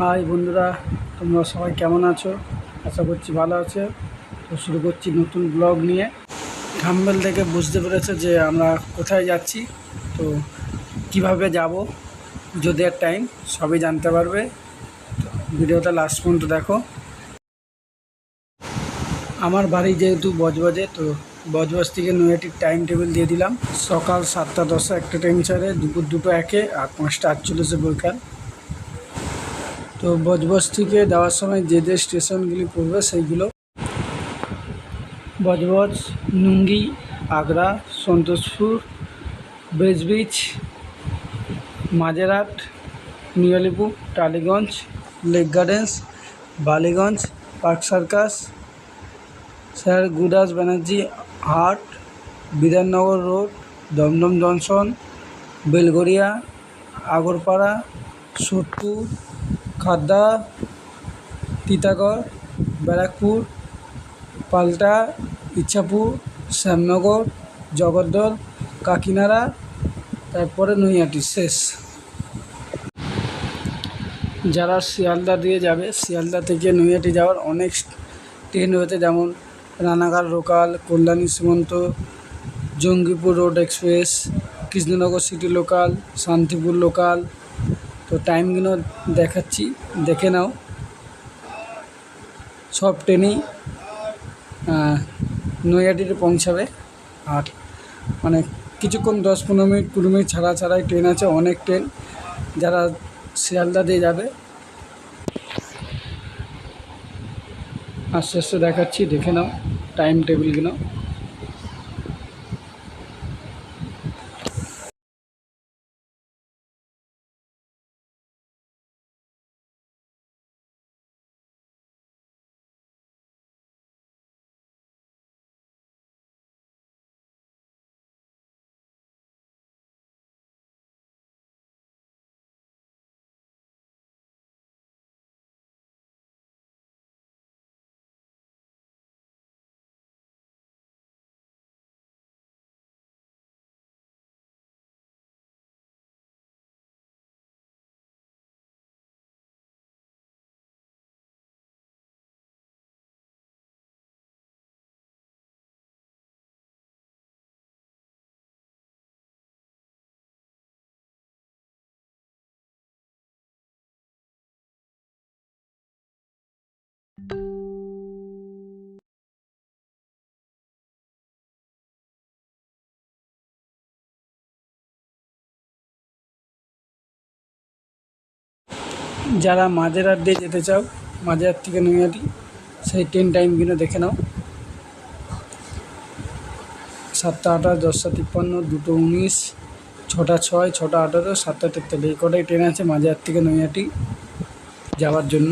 High বন্ধুরা, তোমরা সবাই কেমন আছো? আশা করছি ভালো আছো। তো শুরু করছি নতুন ব্লগ নিয়ে। থাম্বেল থেকে বুঝতে পেরেছে যে আমরা কোথায় যাচ্ছি। তো কীভাবে যাব? যদি আর টাইম সবই জানতে পারবে। ভিডিওটা লাস্ট পর্যন্ত দেখো। আমার বাড়ি যেহেতু বজবজে, তো বজবজ থেকে নৈহাটির টাইম টেবিল দিয়ে দিলাম। সকাল সাতটা দশটা একটা টাইম ছাড়ে দুপুর দুটো একে, আর পাঁচটা আটচল্লিশে বৈকাল। তো বজবজ থেকে যাওয়ার সময় যে যে স্টেশনগুলি পড়বে সেইগুলো Budge Budge Nungi Akra, Santoshpur bridge Majerhat new Alipore Tollygunge, lake gardens, Ballygunge, park circus, sir Gurudas Banerjee halt, Bidhannagar road, Dum Dum junction, Belgharia, Agarpara, Sodepur Khardah, Titagarh, Barrackpore, Palta Ichapur Shyamnagar, জগদ্দল, কাকিনাড়া, তারপরে নৈহাটি, শেষ। যারা শিয়ালদা দিয়ে যাবে, শিয়ালদা থেকে নৈহাটি যাওয়ার অনেক train রয়েছে, যেমন Ranaghat local Kalyani, Simanta, Jangipur road express, Krishnanagar city local, Shantipur local তো টাইমগুলো দেখাচ্ছি, দেখে নাও। সব ট্রেনেই নৈহাটিতে পৌঁছাবে। আর মানে কিছুক্ষণ দশ পনেরো মিনিট, কুড়ি মিনিট ছাড়া ছাড়াই ট্রেন আছে, অনেক ট্রেন। যারা শিয়ালদা দিয়ে যাবে, আস্তে আস্তে দেখাচ্ছি, দেখে নাও টাইম টেবিলগুলো। যারা মাঝের মাঝেরহাট দিয়ে যেতে চাও, মাঝেরহাট থেকে নৈহাটি, সেই ট্রেন টাইমগুলো দেখে নাও। সাতটা আঠাশ, দশটা তিপ্পান্ন, দুটো উনিশ, ছটা ছয়, ছটা আঠারো, সাতটা তেতাল্লিশ কটাই ট্রেন আছে মাঝে মাঝেরহাট থেকে নৈহাটি যাওয়ার জন্য।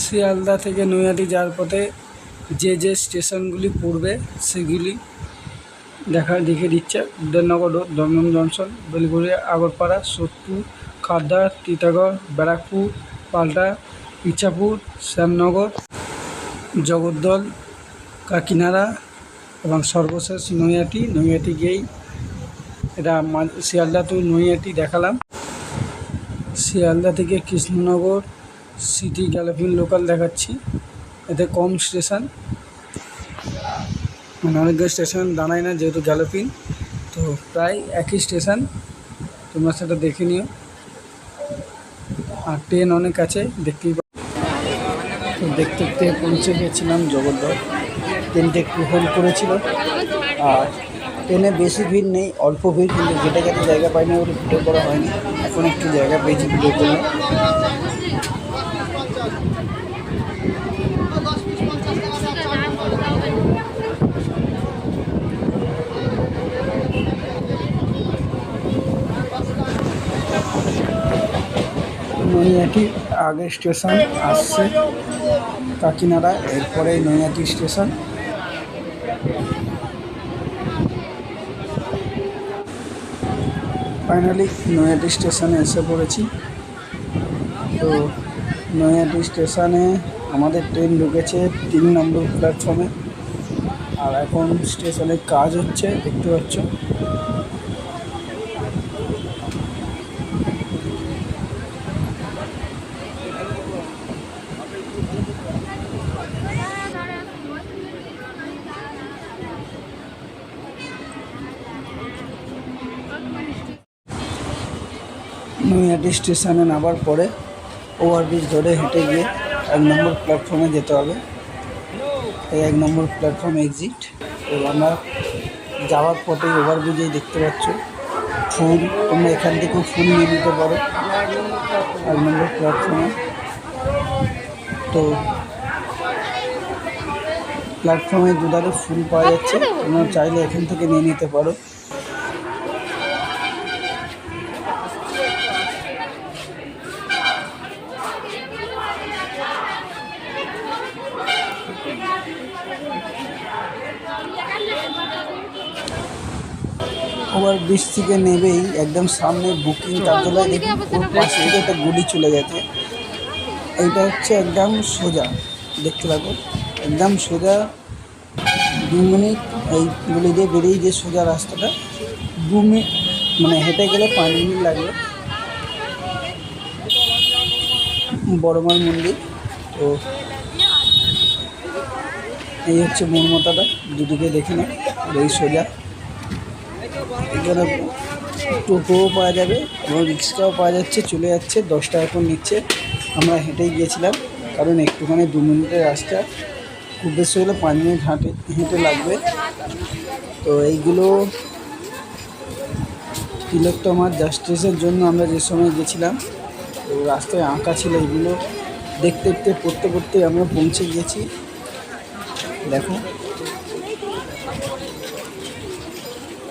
শিয়ালদা থেকে নৈহাটি যাওয়ার পথে যে যে স্টেশনগুলি পড়বে, সেগুলি দেখা, দেখে দিচ্ছে। উদয়নগর রোড, দমদম জংশন, বেলগুড়িয়া, আগরপাড়া, সোদপুর খাদ্দা তিতাগড়, ব্যারাকপুর, পাল্টা ইচ্ছাপুর শ্যামনগর, জগদ্দল, কাকিনাড়া এবং সর্বশেষ নৈহাটি নৈহাটি গিয়েই এটা শিয়ালদা টু নৈহাটি দেখালাম। শিয়ালদা থেকে কৃষ্ণনগর, সিটি গ্যালাফিন লোকাল দেখাচ্ছি। এতে কম স্টেশন। মানে অনেকগুলো স্টেশন দাঁড়ায় না যেহেতু গ্যালোপিন তো প্রায় একই স্টেশন। তোমরা সেটা দেখে নিও। আর ট্রেন অনেক আছে, দেখতেই তো দেখতে দেখতে পৌঁছে গেছিলাম জগদ্দল। ট্রেনটা একটু হোল্ড করেছিল। আর ট্রেনে বেশি ভিড় নেই, অল্প ভিড়, কিন্তু যেটা যেটা জায়গা পাইনি, ওটা ভিডিও করা হয়নি। এখন একটু জায়গা পেয়েছি ভিডিও করলে নৈহাটি আগে স্টেশন আসছে কাকিনাড়া, এরপরে নৈহাটি স্টেশন। ফাইনালি নৈহাটি স্টেশনে এসে পড়েছি। তো নৈহাটি স্টেশনে আমাদের ট্রেন ঢুকেছে তিন নম্বর প্ল্যাটফর্মে আর এখন স্টেশনে কাজ হচ্ছে, দেখতে পাচ্ছ। নৈহাটি স্টেশনে নামার পরে ওভারব্রিজ ধরে হেঁটে গিয়ে এক নম্বর প্ল্যাটফর্মে যেতে হবে। এই এক নম্বর প্ল্যাটফর্ম এক্সিট এবং আমরা যাওয়ার পথে ওভারব্রিজেই দেখতে পাচ্ছ ফুল তোমরা এখান থেকেও ফুল নিয়ে নিতে পারো। এক নম্বর প্ল্যাটফর্মে তো প্ল্যাটফর্মে দুধারে ফুল পাওয়া যাচ্ছে। তোমরা চাইলে এখান থেকে নিয়ে নিতে পারো। ওভার ব্রিজ থেকে নেবেই একদম সামনে বুকিং কার্যালয় দেখুন ওর পাশ থেকে একটা গুলি চলে গেছে। এইটা হচ্ছে একদম সোজা দেখতে পাবো একদম সোজা দু মিনিট এই গুলি দিয়ে বেরিয়ে যে সোজা রাস্তাটা দু মিনিট মানে হেঁটে গেলে পাঁচ মিনিট লাগবে। বড়মার মন্দির। তো এই হচ্ছে মনমতাটা দুদিকে দেখে না এই সোজা। এখানে টোটোও পাওয়া যাবে এবং রিক্সাও পাওয়া যাচ্ছে, চলে যাচ্ছে, দশ টাকা করে নিচ্ছে। আমরা হেঁটেই গিয়েছিলাম, কারণ একটুখানি দু মিনিটের রাস্তা। খুব বেশি হলে পাঁচ মিনিট হাঁটে, হেঁটে লাগবে। তো এইগুলো তিলোত্তমার জাস্টিসের জন্য আমরা যে সময় গেছিলাম, তো রাস্তায় আঁকা ছিল এগুলো দেখতে দেখতে, পড়তে পড়তে আমরা পৌঁছে গিয়েছি। দেখো।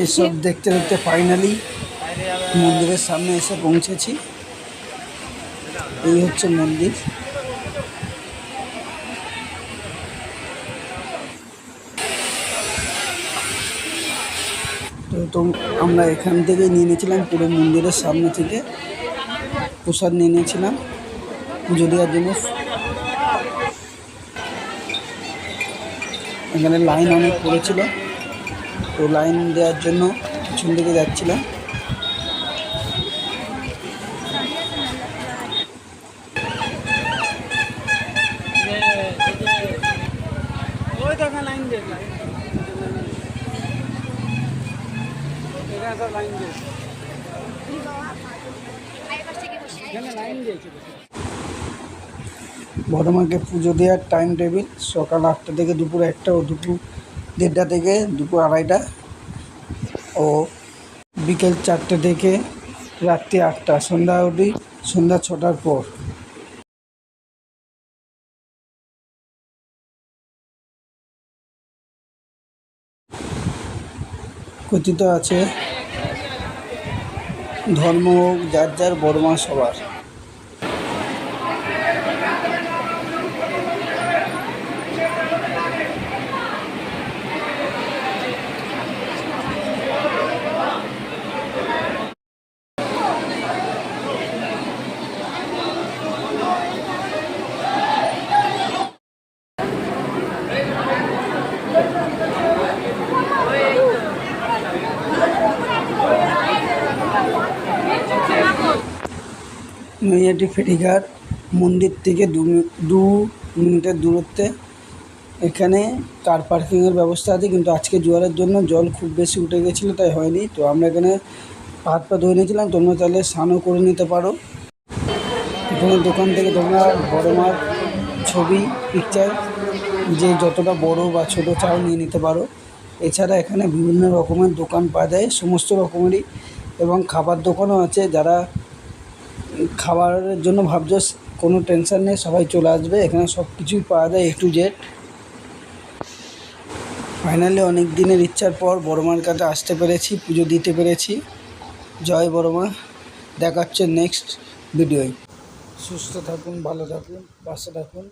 এইসব দেখতে দেখতে ফাইনালি মন্দিরের সামনে এসে পৌঁছেছি। এই হচ্ছে মন্দির। তো আমরা এখান থেকে নিয়ে নিয়েছিলাম, পুরো মন্দিরের সামনে থেকে প্রসাদ নিয়ে নিয়েছিলাম। পুজো দেওয়ার জন্য। এখানে লাইন অনেক পড়েছিল। তো লাইন দেওয়ার জন্য পিছন দিকে যাচ্ছিলাম। বড়মাকে পুজো দেওয়ার টাইম টেবিল সকাল আটটা থেকে দুপুর একটা ও দুপুর দেড়টা থেকে দুপুর আড়াইটা ও বিকেল চারটে থেকে রাত্রি আটটা, সন্ধ্যা অবধি, সন্ধ্যা ছটার পর। কথিত আছে, ধর্ম হোক, যার যার বড়মা সবার। নৈহাটি ফেরিঘাট মন্দির থেকে দু দু মিনিটের দূরত্বে। এখানে কার পার্কিংয়ের ব্যবস্থা আছে, কিন্তু আজকে জোয়ারের জন্য জল খুব বেশি উঠে গেছিল, তাই হয়নি। তো আমরা এখানে হাত পা ধুয়ে নিয়েছিলাম, তোমরা তাহলে স্নানও করে নিতে পারো। এখানে দোকান থেকে তোমরা বড় মার ছবি পিকচার যে যতটা বড় বা ছোট চাও নিয়ে নিতে পারো। এছাড়া এখানে বিভিন্ন রকমের দোকান পাওয়া যায়, সমস্ত রকমেরই। এবং খাবার দোকানও আছে, যারা খাবারের জন্য ভাবছ? কোনো টেনশান নেই, সবাই চলে আসবে, এখানে সব কিছুই পাওয়া যায় এ টু জেড ফাইনালি অনেক দিনের ইচ্ছার পর বড়মার কাছে আসতে পেরেছি, পুজো দিতে পেরেছি। জয় বড়মা দেখা হচ্ছে নেক্সট ভিডিওয় সুস্থ থাকুন, ভালো থাকুন, পাশে থাকুন।